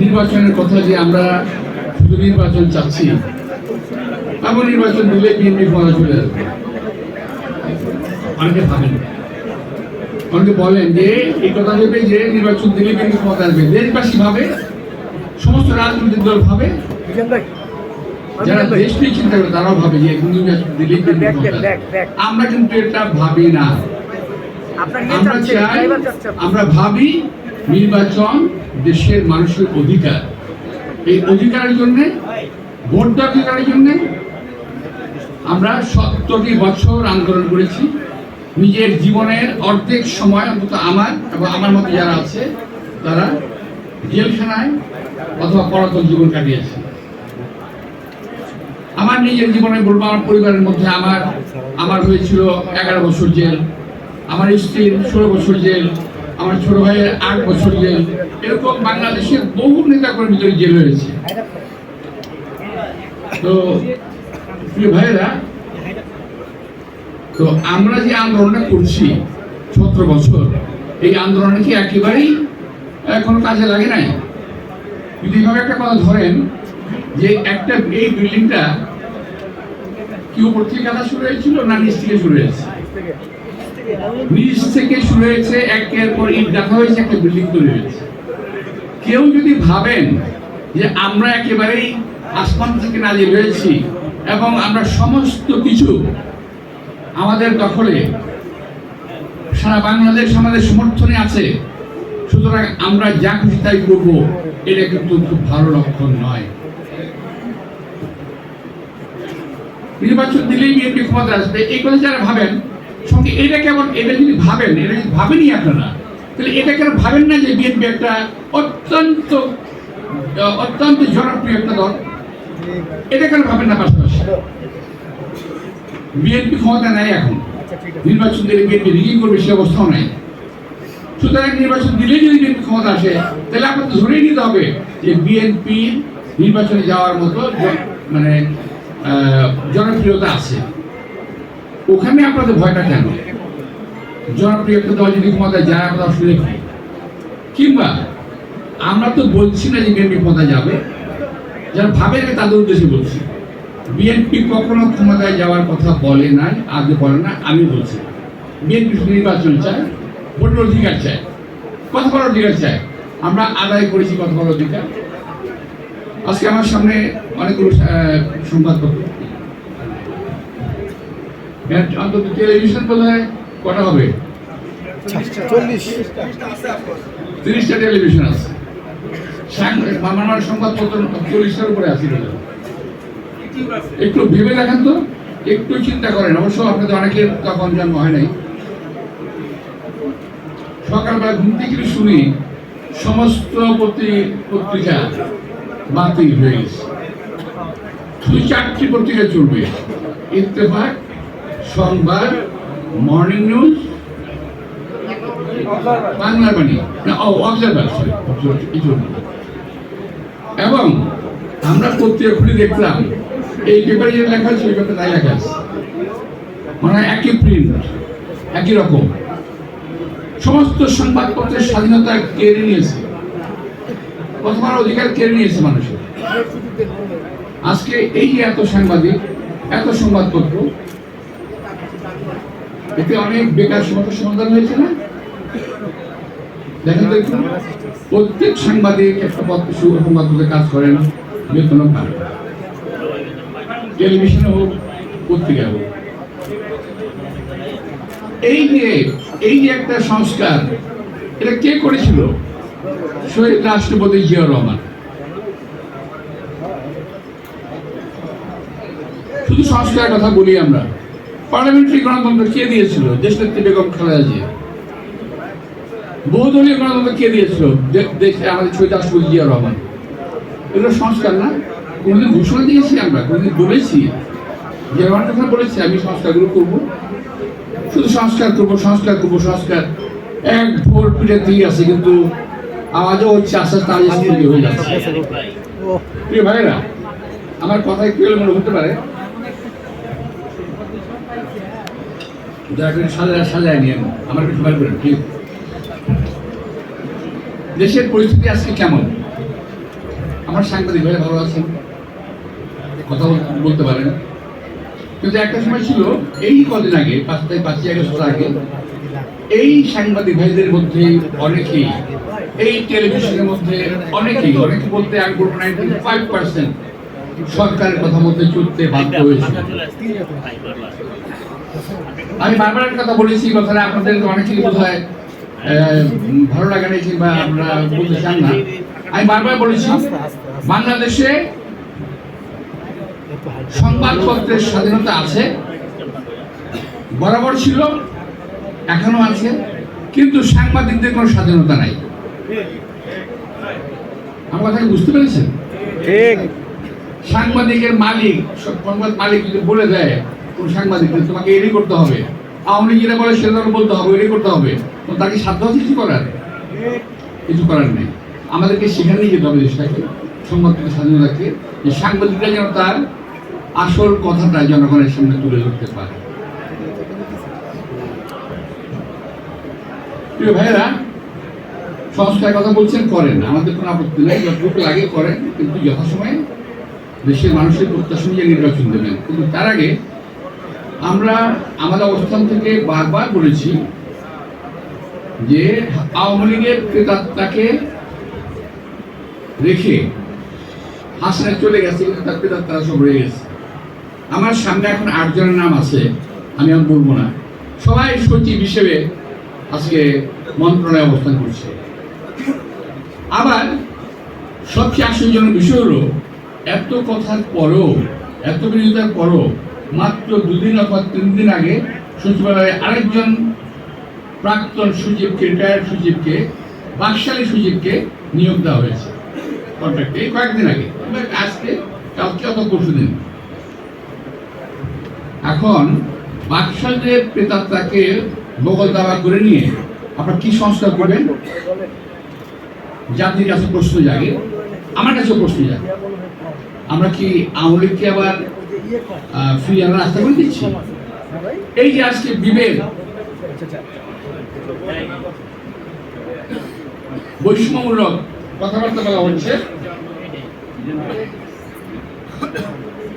নির্বাচনের কথা যে আমরা শুধু নির্বাচন চাচ্ছি এমন নির্বাচন দিলে বিএনপি ক্ষমতা চলে আসবে অনেকে ভাবেন। অনেকে বলেন যে এই কথা ভেবে যে নির্বাচন দিলে বিএনপি ক্ষমতা আসবে দেশবাসী ভাবে সমস্ত রাজনৈতিক দল ভাবে যারা দেশ নিয়ে চিন্তা করে তারাও ভাবে যে নির্বাচন দিলে। আমরা কিন্তু এটা ভাবি না। আমরা চাই আমরা ভাবি নির্বাচন দেশের মানুষের অধিকার। এই অধিকারের জন্য ভোট অধিকারের জন্য আমরা সত্তরটি বছর আন্দোলন করেছি। নিজের জীবনের অর্ধেক সময় অন্তত আমার এবং আমার মতো যারা আছে, তারা জেলখানায় অথবা পলাতক জীবন কাটিয়েছে। আমার নিজের জীবনে বলব, আমার পরিবারের মধ্যে আমার আমার হয়েছিল এগারো বছর জেল, আমার স্ত্রীর ষোলো বছর জেল আমার ছোট ভাইয়ের আট বছর জেল এরকম বাংলাদেশের বহু নেতা কর্মীদের জেল হয়েছে তো, প্রিয় ভাইয়েরা, তো আমরা যে আন্দোলনটা করছি, সতেরো বছর, এই আন্দোলনে কি একেবারেই কোনো কাজে লাগে নাই? যদি এভাবে একটা কথা ধরেন, যে একটা এই বিল্ডিংটা কি উপর থেকে কাটা শুরু হয়েছিল না নিচ থেকে শুরু হয়েছে? নিচ থেকে শুরু হয়েছে, একের পর ইট দেখা হয়েছে, একটা বিল্ডিং তৈরি হয়েছে। কেউ যদি ভাবেন যে আমরা একেবারেই আসমান থেকে নাজিল হয়েছি এবং আমরা সমস্ত কিছু আমাদের দখলে, সারা বাংলাদেশ আমাদের সমর্থনে আছে, সুতরাং আমরা যা খুশি তাই করব, এটা কিন্তু খুব ভালো লক্ষণ নয়। নির্বাচন দিলেই বিএনপি ক্ষমতা আসবে, এই কথা যারা ভাবেন সঙ্গে এটা কেমন? এটা যদি ভাবেন, এটা যদি ভাবেনি আপনারা, তাহলে এটা কেন ভাবেন না যে বিএনপি একটা অত্যন্ত অত্যন্ত জনপ্রিয় একটা দল? এটা কেন ভাবেন না পাশাপাশি? বিএনপি ক্ষমতা নেয় এখন। নির্বাচন দিলে বিএনপি রিগিং করবে, সে অবস্থাও নাই। সুতরাং নির্বাচন দিলে যদি বিএনপি ক্ষমতা আসে, তাহলে আপনাকে ধরেই নিতে হবে যে বিএনপি নির্বাচনে যাওয়ার মতো মানে জনপ্রিয়তা আছে। ওখানে আপনাদের ভয়টা কেন? জনপ্রিয় দল যদি ক্ষমতায় যায় আমরা অসুবিধা কিংবা আমরা তো বলছি না যে বিএনপি ক্ষমতায় যাবে। যারা ভাবে যে তাদের উদ্দেশ্যে বলছি। বিএনপি কখনো ক্ষমতায় যাওয়ার কথা বলে নাই, আগে বলে না আমি বলছি। বিএনপি নির্বাচন চায়, ভোটের অধিকার চায়। কথা বলার অধিকার চায়। আমরা আদায় করেছি কথা বলার অধিকার। আজকে আমার সামনে অনেকগুলো সংবাদপত্র। অন্তত টেলিভিশন বোধ হয় কটা হবে? তিরিশটা টেলিভিশন আছে। আমার আমার সংবাদপত্র চল্লিশটার উপরে আছে একটু ভেবে দেখেন তো একটু চিন্তা করেন। অবশ্য আপনাদের অনেকের তখন জন্ম হয় নাই। সকালবেলা ঘুম থেকে শুনি সমস্ত পত্রি- পত্রিকা বাতিল হয়ে গেছে। শুধু চারটি পত্রিকা চলবে। ইত্তেফাক সংবাদ মর্নিং নিউজ বাংলা বাণী। ও এবং আমরা পত্রিকা খুলে দেখলাম, এই পেপারে যে লেখা আছে পেপারে তাই লেখা আছে। মানে একই প্রিন্ট একই রকম। সমস্ত সংবাদপত্রের স্বাধীনতা কেড়ে নিয়েছে। প্রথমার অধিকার কেড়ে নিয়েছে মানুষের। আজকে এই এত সাংবাদিক, এত সংবাদপত্র এতে অনেক বেকার সমস্যার সমাধান হয়েছে না? দেখেন তো প্রত্যেক সাংবাদিক একটা পত্র সংবাদপত্রে কাজ করেন বেতনও পান টেলিভিশনে হোক পত্রিকা হোক। এই যে এই যে একটা সংস্কার, এটা কে করেছিল? শহীদ রাষ্ট্রপতি জিয়াউর রহমান। শুধু সংস্কারের কথা বলি আমরা। পার্লামেন্টারি গণতন্ত্র কে দিয়েছিল? দেশনেত্রী বেগম খালেদা জিয়া। বহুদলীয় গণতন্ত্র কে দিয়েছিল? দেশে আমাদের শহীদ রাষ্ট্রপতি জিয়া রহমান। এগুলো সংস্কার না? কোনোদিন ঘোষণা দিয়েছি আমরা কোনোদিন বলেছি। যে আমার কথা বলেছি আমি সংস্কারগুলো করব। শুধু সংস্কার করব সংস্কার করব সংস্কার। এক ভোর পিঠে দিয়ে আছে কিন্তু আওয়াজও হচ্ছে আস্তে আস্তে তৈরি হয়ে যাচ্ছে। প্রিয় ভাইরা আমার কথা একটু মনে হতে পারে? সাজায় আমার দেশের পরিস্থিতি আজকে কেমন? আমার সাংবাদিক ভাই ভালো আছেন? কথা বল- বলতে পারেন। কিন্তু একটা সময় ছিল, এই কদিন আগে, পাঁচ তারিখ পাঁচই আগে, এই সাংবাদিক ভাইদের মধ্যে অনেকেই, এই টেলিভিশনের মধ্যে অনেকেই, অনেকে বলতে আমি বলব নাইনটি ফাইভ পার্সেন্ট সরকারের কথা মধ্যে চলতে বাধ্য হয়েছে। আমি বারবার একটা কথা বলেছি কথাটা আপনাদের অনেকেই বোধ হয় ভালো লাগে না কিংবা আমরা বলতে চান না। আমি বারবার বলেছি বাংলাদেশে সংবাদপত্রের স্বাধীনতা আছে বরাবর ছিল এখনও আছে কিন্তু সাংবাদিকদের কোনো স্বাধীনতা নাই। আমার কথা বুঝতে পেরেছেন? সাংবাদিকের মালিক সব সংবাদ মালিক যদি বলে দেয় কোন সাংবাদিক তোমাকে এরই করতে হবে? আওয়ামী লীগ যেটা বলে সেটা বলতে হবে এরই করতে হবে। তো তাকে সাধ্য আছে কিছু করার? কিছু করার নেই। আমাদেরকে সেখানে যেতে হবে দেশটাকে, সংবাদপত্রের স্বাধীনতাকে, যে সাংবাদিকরা যেন তার আসল কথাটা জনগণের সামনে তুলে ধরতে পারে। প্রিয় ভাইয়েরা সংস্কার কথা বলছেন, করেন। আমাদের কোনো আপত্তি নেই যতটুকু লাগে করেন, কিন্তু যথাসময়ে দেশের মানুষের প্রত্যাশা নিয়ে নির্বাচন দেবেন। কিন্তু তার আগে আমরা আমাদের অবস্থান থেকে বারবার বলেছি যে আওয়ামী লীগের প্রেতাত্মাকে রেখে হাসনে চলে গেছে, কিন্তু তার প্রেতাত্মারা সব রয়ে গেছে। আমার সামনে এখন আটজনের নাম আছে, আমি আর বলব না। সবাই সচিব হিসেবে আজকে মন্ত্রণালয়ে অবস্থান করছে। আবার সবচেয়ে আশ্চর্যজনক বিষয় হলো, এত কথার পরও, এত বিরোধিতার পরও মাত্র দুদিন অথবা তিন দিন আগে সচিবালয়ে আরেকজন প্রাক্তন সচিবকে রিটায়ার্ড সচিবকে, বাকশালী সচিবকে নিয়োগ দেওয়া হয়েছে কন্ট্রাক্টে কয়েকদিন আগে। আজকে, কালকে অত পরশু দিন। এখন বাকশালদের প্রেতাত্মাকে বগল দাবা করে নিয়ে আপনার কি সংস্কার করবেন? জাতির কাছে প্রশ্ন জাগে, আমার কাছেও প্রশ্ন জাগে। আমরা কি আওয়ামী আবার ফিরিয়ে রাস্তা করে দিচ্ছি। এই যে আজকে বিবেক বৈষম্যমূলক কথাবার্তা বলা হচ্ছে।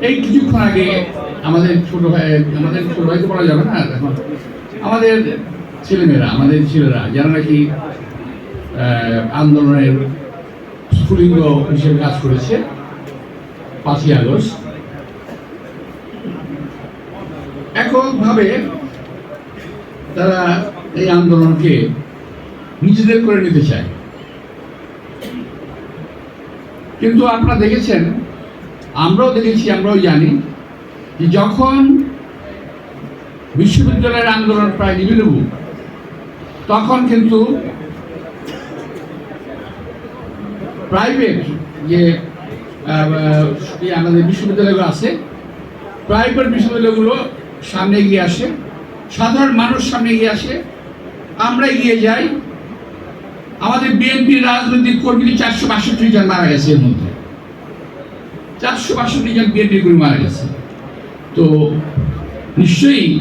এই কিছুক্ষণ আগে আমাদের ছোট ভাই, আমাদের ছোট ভাইকে বলা যাবে না, এখন আমাদের ছেলেমেয়েরা, আমাদের ছেলেরা, যারা নাকি আন্দোলনের স্ফুলিঙ্গ হিসেবে কাজ করেছে, পাঁচই আগস্ট। এককভাবে তারা এই আন্দোলনকে নিজেদের করে নিতে চায়। কিন্তু আপনারা দেখেছেন, আমরাও দেখেছি, আমরাও জানি যে যখন বিশ্ববিদ্যালয়ের আন্দোলন প্রায় নিবিড়বু তখন কিন্তু প্রাইভেট যে আমাদের বিশ্ববিদ্যালয়গুলো আছে প্রাইভেট বিশ্ববিদ্যালয়গুলো সামনে এগিয়ে আসে। সাধারণ মানুষ সামনে এগিয়ে আসে। আমরা এগিয়ে যাই। আমাদের বিএনপির রাজনৈতিক কর্মী চারশো বাষট্টি জন মারা গেছে এর মধ্যে। চারশো বাষট্টি জন বিএনপি কর্মী মারা গেছে। তো নিশ্চয়ই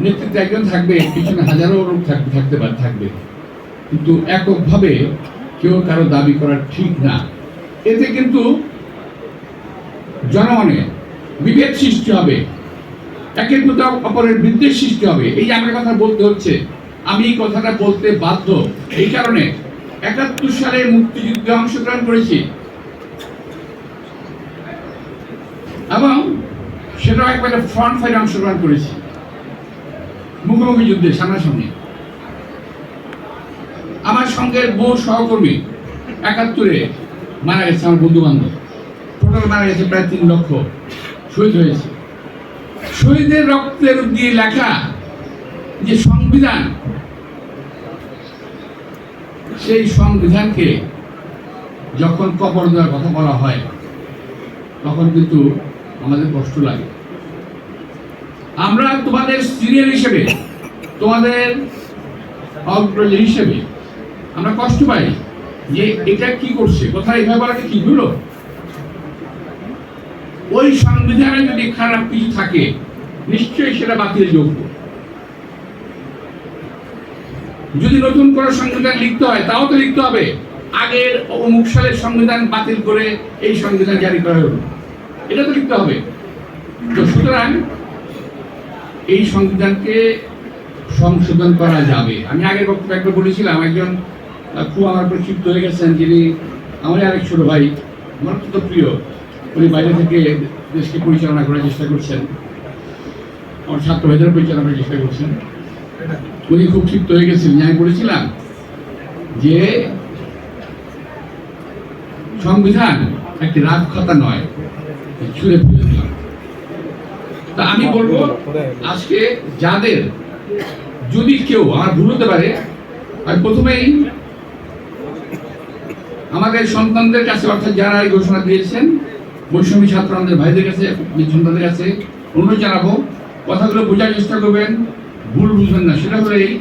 নেতৃত্বে একজন থাকবে, পিছনে হাজারো লোক থাকতে পারে থাকবে। কিন্তু এককভাবে কেউ কারও দাবি করা ঠিক না। এতে কিন্তু জনমনে বিভেদ সৃষ্টি হবে। একের প্রতি অপরের বিদ্বেষ সৃষ্টি হবে। এই যে আমার কথা বলতে হচ্ছে, আমি এই কথাটা বলতে বাধ্য। এই কারণে একাত্তর সালে মুক্তিযুদ্ধে অংশগ্রহণ করেছি। এবং সেটাও একবারে ফ্রন্ট ফাইটে অংশগ্রহণ করেছি। মুখোমুখি যুদ্ধে, সামনাসামনি। আমার সঙ্গে বহু সহকর্মী একাত্তরে মারা গেছে, আমার বন্ধু বান্ধব টোটাল মারা গেছে প্রায় তিন লক্ষ। শহীদ হয়েছে। শহীদের রক্তের দিয়ে লেখা যে সংবিধান, সেই সংবিধানকে যখন কবর দেওয়ার কথা বলা হয়, তখন কিন্তু আমাদের কষ্ট লাগে। আমরা তোমাদের সিনিয়র হিসেবে, তোমাদের অগ্রজ হিসেবে আমরা কষ্ট পাই যে এটা কি করছে, কোথায়, এভাবে বলাটা কি হলো ওই সংবিধানে যদি খারাপ কিছু থাকে নিশ্চয়ই সেটা বাতিল যোগ্য। যদি নতুন করে সংবিধান লিখতে হয়, তাও তো লিখতে হবে। আগের অমুক সালের সংবিধান বাতিল করে এই সংবিধান জারি করা হলো। এটা তো লিখতে হবে। তো সুতরাং এই সংবিধানকে সংশোধন করা যাবে। আমি আগের বক্তব্য একবার বলেছিলাম, একজন খুব আমার উপর হয়ে গেছেন, যিনি আমার আরেক ছোট ভাই, আমার অত্যন্ত প্রিয়। উনি বাইরে থেকে দেশকে পরিচালনা করার চেষ্টা করছেন। আমার ছাত্র ভাইদের পরিচালনা চেষ্টা করছেন। উনি খুব ক্ষিপ্ত হয়ে গেছিলেন। আমি বলেছিলাম যে সংবিধান একটি রাগ খাতা নয় ছুঁড়ে ফেলে দিলাম তা আমি বলব, আজকে যাদের, যদি কেউ আমার ভুল হতে পারে, আমি প্রথমেই আমাদের সন্তানদের কাছে, অর্থাৎ যারা এই ঘোষণা দিয়েছেন, বৈষম্য ছাত্র আমাদের ভাইদের কাছে সন্তানদের কাছে অনুরোধ জানাব কথাগুলো বোঝার চেষ্টা করবেন, ভুল বুঝবেন না। সেটা হলে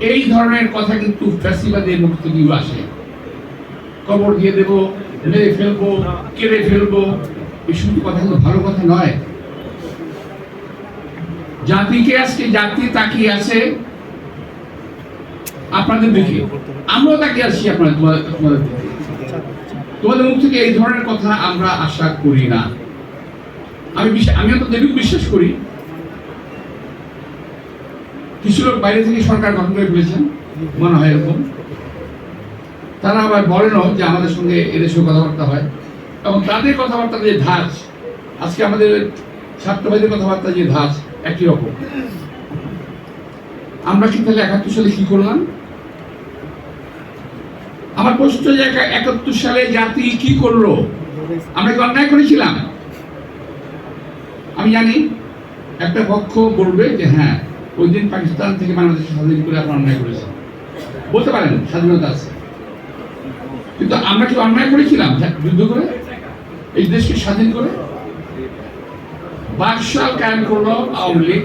এই- ধরনের কথা কিন্তু ফ্যাসিবাদের মুখ থেকেই আসে। কবর দিয়ে দেব মেরে ফেলব, কেড়ে ফেলব এই শুধু কথা কিন্তু ভালো কথা নয়। জাতিকে আজকে জাতি তাকিয়ে আছে। আপনাদের দিকে আমরাও তাকিয়ে আছি আপনাদের তোমাদের তোমাদের তোমাদের মুখ থেকে এই ধরনের কথা আমরা আশা করি না। আমি আমি অন্তত এটুকু বিশ্বাস করি কিছু লোক বাইরে থেকে সরকার গঠন করে ফেলেছেন, মনে হয় এরকম। তারা আবার বলেনও যে আমাদের সঙ্গে এদেশেও কথাবার্তা হয়। এবং তাদের কথাবার্তা যে ধাঁচ, আজকে আমাদের ছাত্র ভাইদের কথাবার্তা যে ধাঁচ, একই রকম। আমরা কি তাহলে একাত্তর সালে কি করলাম? আমার প্রশ্ন যে একা- একাত্তর সালে জাতি কি করল? আমরা কি অন্যায় করেছিলাম? আমি জানি, একটা পক্ষ বলবে যে হ্যাঁ ওই দিন পাকিস্তান থেকে বাংলাদেশ স্বাধীন করে আপনার অন্যায় করেছে। বলতে পারেন, স্বাধীনতা আছে। কিন্তু আমরা কি অন্যায় করেছিলাম? যুদ্ধ করে? এই দেশকে স্বাধীন করে? বাকশাল কায়েম করল আওয়ামী লীগ।